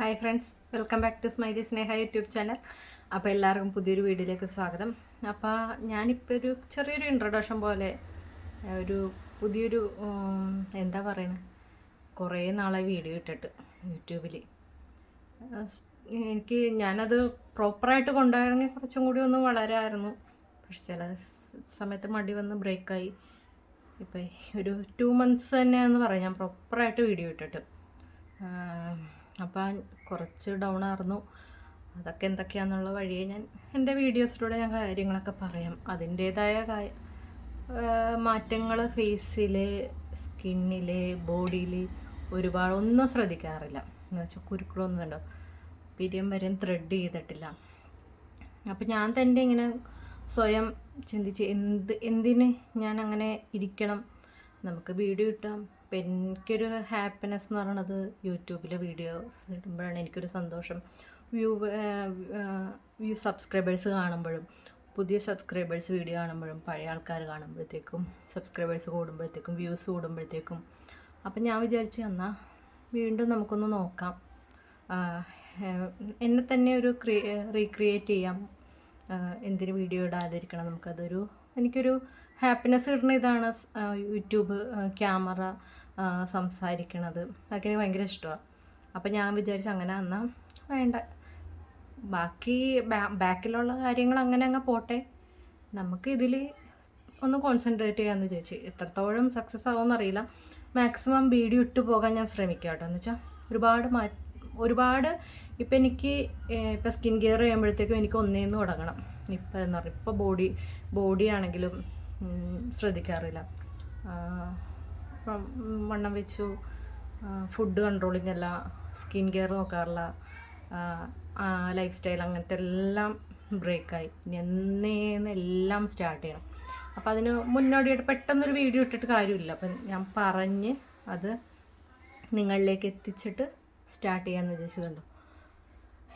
Hi friends welcome back to smiley Sneha YouTube channel അപ്പോൾ എല്ലാവർക്കും പുതിയൊരു വീഡിയോയിലേക്ക് സ്വാഗതം. അപ്പോൾ ഞാനിപ്പോൾ ഒരു ചെറിയൊരു ഇൻട്രൊഡക്ഷൻ പോലെ ഒരു പുതിയൊരു എന്താ പറയുന്നത് കുറേ നാളെ വീഡിയോ ഇട്ടിട്ട് യൂട്യൂബിൽ എനിക്ക് ഞാനത് പ്രോപ്പറായിട്ട് കൊണ്ടുപോയെങ്കിൽ കുറച്ചും കൂടി ഒന്ന് വളരായിരുന്നു. പക്ഷെ ചില സമയത്ത് മടി വന്ന് ബ്രേക്കായി ഇപ്പം ഒരു ടു മന്ത്സ് തന്നെയാണെന്ന് പറയാം. ഞാൻ പ്രോപ്പറായിട്ട് വീഡിയോ ഇട്ടിട്ട്. അപ്പം കുറച്ച് ഡൗൺ ആയിരുന്നു അതൊക്കെ എന്തൊക്കെയാണെന്നുള്ള വഴിയെ ഞാൻ എന്റെ വീഡിയോസിലൂടെ ഞാൻ കാര്യങ്ങളൊക്കെ പറയാം. അതിന്റേതായ മാറ്റങ്ങൾ ഫേസിൽ സ്കിന്നിൽ ബോഡിയിൽ ഒരുപാട് ഒന്നും ശ്രദ്ധിക്കാറില്ല. എന്ന് വെച്ചാൽ കുരുക്കളൊന്നും ഉണ്ടോ? പിരിയം വരെയും ത്രെഡ് ചെയ്തിട്ടില്ല. അപ്പം ഞാൻ തന്നെ ഇങ്ങനെ സ്വയം ചിന്തിച്ച് എന്ത് എന്തിന് ഞാൻ അങ്ങനെ ഇരിക്കണം? നമുക്ക് വീഡിയോ ഇട്ടാം. ഇപ്പം എനിക്കൊരു ഹാപ്പിനെസ് എന്ന് പറയണത് യൂട്യൂബിലെ വീഡിയോസ് ഇടുമ്പോഴാണ് എനിക്കൊരു സന്തോഷം. വ്യൂ വ്യൂ സബ്സ്ക്രൈബേഴ്സ് കാണുമ്പോഴും പുതിയ സബ്സ്ക്രൈബേഴ്സ് വീഡിയോ കാണുമ്പോഴും പഴയ ആൾക്കാർ കാണുമ്പോഴത്തേക്കും സബ്സ്ക്രൈബേഴ്സ് കൂടുമ്പോഴത്തേക്കും വ്യൂസ് കൂടുമ്പോഴത്തേക്കും. അപ്പം ഞാൻ വിചാരിച്ചു എന്നാൽ വീണ്ടും നമുക്കൊന്ന് നോക്കാം. എന്നെ തന്നെ ഒരു ക്രിയേ റീക്രിയേറ്റ് ചെയ്യാം. എന്തിന് വീഡിയോ ഇടാതിരിക്കണം നമുക്കതൊരു എനിക്കൊരു ഹാപ്പിനെസ് കിട്ടുന്ന ഇതാണ് യൂട്യൂബ് ക്യാമറ സംസാരിക്കണത്. അതൊക്കെ എനിക്ക് ഭയങ്കര ഇഷ്ടമാണ് അപ്പം ഞാൻ വിചാരിച്ചു അങ്ങനെ എന്നാൽ വേണ്ട. ബാക്കി ബാക്കിലുള്ള കാര്യങ്ങൾ അങ്ങനെ അങ്ങ് പോട്ടെ. നമുക്ക് ഇതിൽ ഒന്ന് കോൺസെൻട്രേറ്റ് ചെയ്യാമെന്ന് വിചാരിച്ചു. എത്രത്തോളം സക്സസ് ആവുമെന്ന് അറിയില്ല. മാക്സിമം വീഡിയോ ഇട്ട് പോകാൻ ഞാൻ ശ്രമിക്കാം കേട്ടോ. എന്ന് വെച്ചാൽ ഒരുപാട് മാ ഒരുപാട് ഇപ്പം എനിക്ക് ഇപ്പം സ്കിൻ കെയർ ചെയ്യുമ്പോഴത്തേക്കും എനിക്ക് ഒന്നേന്ന് തുടങ്ങണം. ഇപ്പം എന്ന് പറഞ്ഞാൽ ഇപ്പോൾ ബോഡി ബോഡി ആണെങ്കിലും ശ്രദ്ധിക്കാറില്ല. ആ, ഇപ്പം വണ്ണം വെച്ചു ഫുഡ് കൺട്രോളിങ് അല്ല സ്കിൻ കെയർ നോക്കാറില്ല ലൈഫ് സ്റ്റൈൽ അങ്ങനത്തെ എല്ലാം ബ്രേക്കായി എന്നേന്ന് എല്ലാം സ്റ്റാർട്ട് ചെയ്യണം. അപ്പോൾ അതിന് മുന്നോടിയായിട്ട് പെട്ടെന്നൊരു വീഡിയോ ഇട്ടിട്ട് കാര്യമില്ല. അപ്പം ഞാൻ പറഞ്ഞ് അത് നിങ്ങളിലേക്ക് എത്തിച്ചിട്ട് സ്റ്റാർട്ട് ചെയ്യാമെന്ന് വിചാരിച്ചതുണ്ടോ?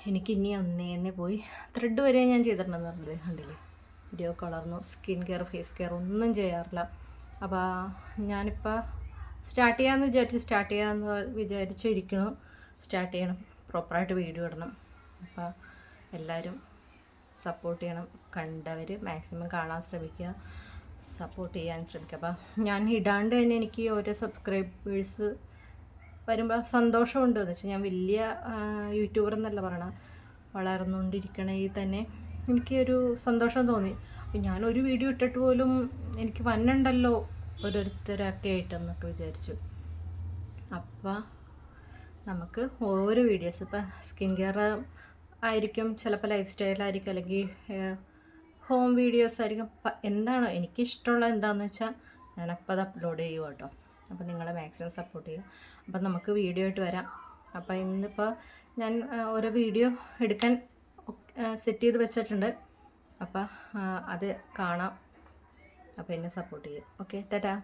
എനിക്ക് ഇനി അന്നേന്നെ പോയി. ത്രെഡ് വരെ ഞാൻ ചെയ്തിട്ടുണ്ടെന്ന് പറഞ്ഞത് കണ്ടില്ലേ? വീഡിയോ കളർന്നു സ്കിൻ കെയർ ഫേസ് കെയർ ഒന്നും ചെയ്യാറില്ല. അപ്പോൾ ഞാനിപ്പോൾ സ്റ്റാർട്ട് ചെയ്യാമെന്ന് വിചാരിച്ച് സ്റ്റാർട്ട് ചെയ്യാമെന്ന് വിചാരിച്ചിരിക്കണം. സ്റ്റാർട്ട് ചെയ്യണം. പ്രോപ്പറായിട്ട് വീഡിയോ ഇടണം. അപ്പോൾ എല്ലാവരും സപ്പോർട്ട് ചെയ്യണം. കണ്ടവർ മാക്സിമം കാണാൻ ശ്രമിക്കുക സപ്പോർട്ട് ചെയ്യാൻ ശ്രമിക്കുക അപ്പം ഞാൻ ഇടാണ്ട് തന്നെ എനിക്ക് ഓരോ സബ്സ്ക്രൈബേഴ്സ് വരുമ്പോൾ സന്തോഷമുണ്ട്. എന്ന് വെച്ചാൽ ഞാൻ വലിയ യൂട്യൂബർ എന്നല്ല പറയണ. വളർന്നുകൊണ്ടിരിക്കണേ തന്നെ എനിക്കൊരു സന്തോഷം തോന്നി. ഞാൻ ഒരു വീഡിയോ ഇട്ടിട്ട് പോലും എനിക്ക് വന്നുണ്ടല്ലോ. ഓരോരുത്തരൊക്കെ ആയിട്ടെന്നൊക്കെ വിചാരിച്ചു. അപ്പോൾ നമുക്ക് ഓരോ വീഡിയോസ് ഇപ്പം സ്കിൻ കെയർ ആയിരിക്കും ചിലപ്പോൾ ലൈഫ് സ്റ്റൈലായിരിക്കും അല്ലെങ്കിൽ ഹോം വീഡിയോസ് ആയിരിക്കും. എന്താണോ എനിക്കിഷ്ടമുള്ള എന്താണെന്ന് വെച്ചാൽ ഞാനപ്പോൾ അത് അപ്ലോഡ് ചെയ്യും കേട്ടോ അപ്പോൾ നിങ്ങളെ മാക്സിമം സപ്പോർട്ട് ചെയ്യും. അപ്പം നമുക്ക് വീഡിയോ ആയിട്ട് വരാം. അപ്പോൾ ഇന്നിപ്പോൾ ഞാൻ ഓരോ വീഡിയോ എടുക്കാൻ സെറ്റ് ചെയ്ത് വെച്ചിട്ടുണ്ട്. അപ്പോൾ അത് കാണാം. അപ്പോൾ എന്നെ സപ്പോർട്ട് ചെയ്യും. ഓക്കെ ടാറ്റാ